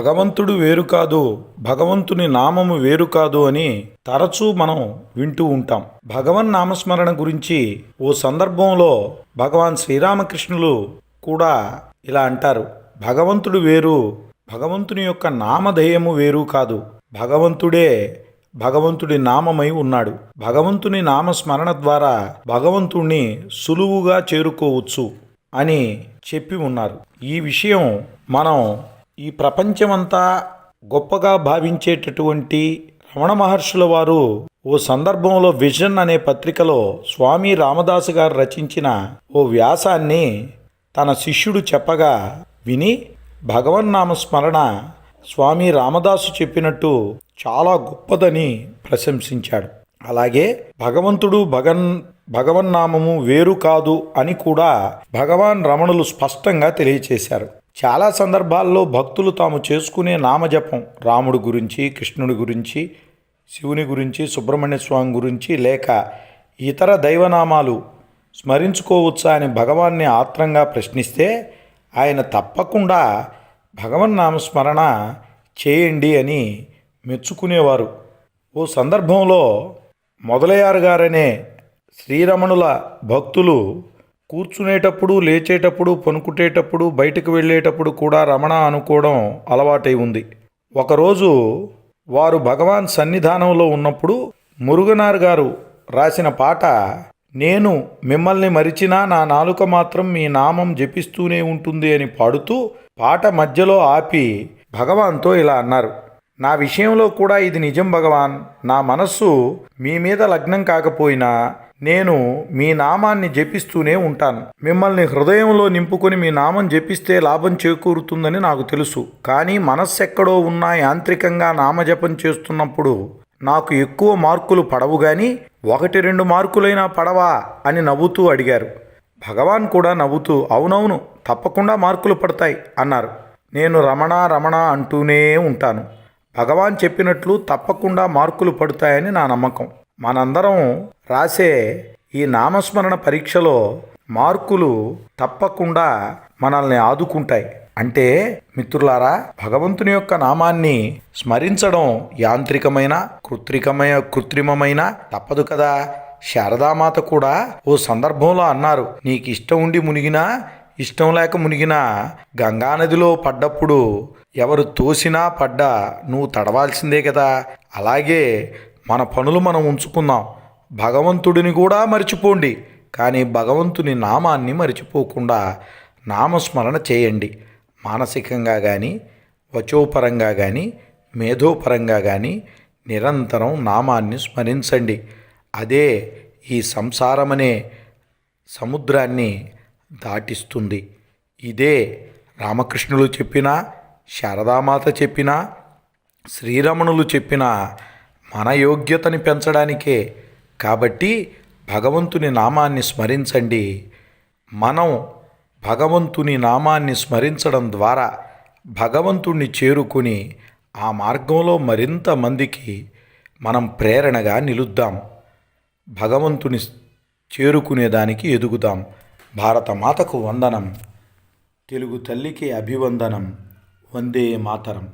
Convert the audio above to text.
భగవంతుడు వేరు కాదు భగవంతుని నామము వేరు కాదు అని తరచూ మనం వింటూ ఉంటాం. భగవన్ నామస్మరణ గురించి ఓ సందర్భంలో భగవాన్ శ్రీరామకృష్ణులు కూడా ఇలా అంటారు. భగవంతుడు వేరు భగవంతుని యొక్క నామధేయము వేరు కాదు. భగవంతుడే భగవంతుడి నామమై ఉన్నాడు. భగవంతుని నామస్మరణ ద్వారా భగవంతుణ్ణి సులువుగా చేరుకోవచ్చు అని చెప్పి ఉన్నారు. ఈ విషయం మనం ఈ ప్రపంచమంతా గొప్పగా భావించేటటువంటి రమణ మహర్షుల వారు ఓ సందర్భంలో విజన్ అనే పత్రికలో స్వామి రామదాసు గారు రచించిన ఓ వ్యాసాన్ని తన శిష్యుడు చెప్పగా విని భగవన్నామ స్మరణ స్వామి రామదాసు చెప్పినట్టు చాలా గొప్పదని ప్రశంసించాడు. అలాగే భగవంతుడు భగన్ భగవన్నామము వేరు కాదు అని కూడా భగవాన్ రమణులు స్పష్టంగా తెలియచేశారు. చాలా సందర్భాల్లో భక్తులు తాము చేసుకునే నామజపం రాముడి గురించి కృష్ణుడి గురించి శివుని గురించి సుబ్రహ్మణ్య స్వామి గురించి లేక ఇతర దైవనామాలు స్మరించుకోవచ్చా అని భగవాన్ని ఆత్రంగా ప్రశ్నిస్తే ఆయన తప్పకుండా భగవన్నామస్మరణ చేయండి అని మెచ్చుకునేవారు. ఓ సందర్భంలో మొదలయ్యారు గారనే శ్రీరమణుల భక్తులు కూర్చునేటప్పుడు లేచేటప్పుడు పనుకునేటప్పుడు బయటకు వెళ్ళేటప్పుడు కూడా రమణ అనుకోవడం అలవాటై ఉంది. ఒకరోజు వారు భగవాన్ సన్నిధానంలో ఉన్నప్పుడు మురుగనార్ గారు రాసిన పాట నేను మిమ్మల్ని మరిచినా నా నాలుక మాత్రం మీ నామం జపిస్తూనే ఉంటుంది అని పాడుతూ పాట మధ్యలో ఆపి భగవాన్తో ఇలా అన్నారు. నా విషయంలో కూడా ఇది నిజం భగవాన్. నా మనస్సు మీ మీద లగ్నం కాకపోయినా నేను మీ నామాన్ని జపిస్తూనే ఉంటాను. మిమ్మల్ని హృదయంలో నింపుకొని మీ నామం జపిస్తే లాభం చేకూరుతుందని నాకు తెలుసు. కానీ మనస్సు ఎక్కడో ఉన్నా యాంత్రికంగా నామజపం చేస్తున్నప్పుడు నాకు ఎక్కువ మార్కులు పడవు కానీ ఒకటి రెండు మార్కులైనా పడవా అని నవ్వుతూ అడిగారు. భగవాన్ కూడా నవ్వుతూ అవునవును తప్పకుండా మార్కులు పడతాయి అన్నారు. నేను రమణ రమణ అంటూనే ఉంటాను. భగవాన్ చెప్పినట్లు తప్పకుండా మార్కులు పడతాయని నా నమ్మకం. మనందరం రాసే ఈ నామస్మరణ పరీక్షలో మార్కులు తప్పకుండా మనల్ని ఆదుకుంటాయి. అంటే మిత్రులారా భగవంతుని యొక్క నామాన్ని స్మరించడం యాంత్రికమైన కృత్రికమైన కృత్రిమమైన తప్పదు కదా? శారదామాత కూడా ఓ సందర్భంలో అన్నారు నీకు ఇష్టం ఉండి మునిగినా ఇష్టం లేక మునిగినా గంగానదిలో పడ్డప్పుడు ఎవరు తోసినా పడ్డా నువ్వు తడవాల్సిందే కదా. అలాగే మన పనులు మనం ఉంచుకుందాం. భగవంతుడిని కూడా మర్చిపోండి. కానీ భగవంతుని నామాన్ని మర్చిపోకుండా నామస్మరణ చేయండి. మానసికంగా కానీ వచోపరంగా కానీ మేధోపరంగా కానీ నిరంతరం నామాన్ని స్మరించండి. అదే ఈ సంసారమనే సముద్రాన్ని దాటిస్తుంది. ఇదే రామకృష్ణులు చెప్పిన శారదామాత చెప్పిన శ్రీరమణులు చెప్పిన మన యోగ్యతని పెంచడానికే. కాబట్టి భగవంతుని నామాన్ని స్మరించండి. మనం భగవంతుని నామాన్ని స్మరించడం ద్వారా భగవంతుణ్ణి చేరుకుని ఆ మార్గంలో మరింత మందికి మనం ప్రేరణగా నిలుద్దాం. భగవంతుని చేరుకునేదానికి ఎదుగుదాం. భారతమాతకు వందనం. తెలుగు తల్లికి అభివందనం. వందే మాతరం.